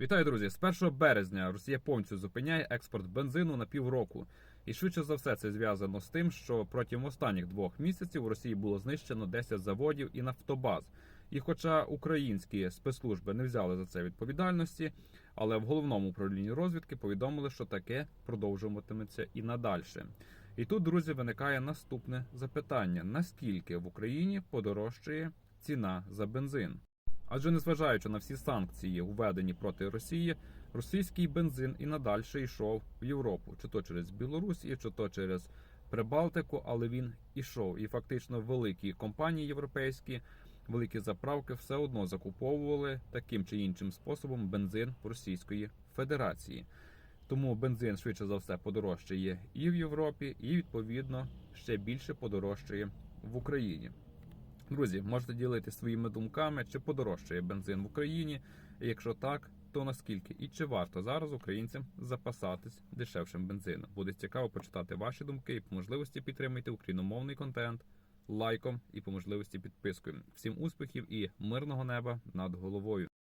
Вітаю, друзі! З 1 березня Росія повністю зупиняє експорт бензину на півроку. І швидше за все це зв'язано з тим, що протягом останніх двох місяців у Росії було знищено 10 заводів і нафтобаз. І хоча українські спецслужби не взяли за це відповідальності, але в головному управлінні розвідки повідомили, що таке продовжуватиметься і надальше. І тут, друзі, виникає наступне запитання: наскільки в Україні подорожчає ціна за бензин? Адже незважаючи на всі санкції, введені проти Росії, російський бензин і надальше йшов в Європу, чи то через Білорусі, чи то через Прибалтику, але він ішов. І фактично великі компанії європейські, великі заправки все одно закуповували таким чи іншим способом бензин в Російської Федерації. Тому бензин швидше за все подорожчає і в Європі, і відповідно ще більше подорожчає в Україні. Друзі, можете ділитися своїми думками, чи подорожчає бензин в Україні. Якщо так, то наскільки і чи варто зараз українцям запасатись дешевшим бензином? Буде цікаво почитати ваші думки і по можливості підтримайте україномовний контент лайком і по можливості підпискою. Всім успіхів і мирного неба над головою.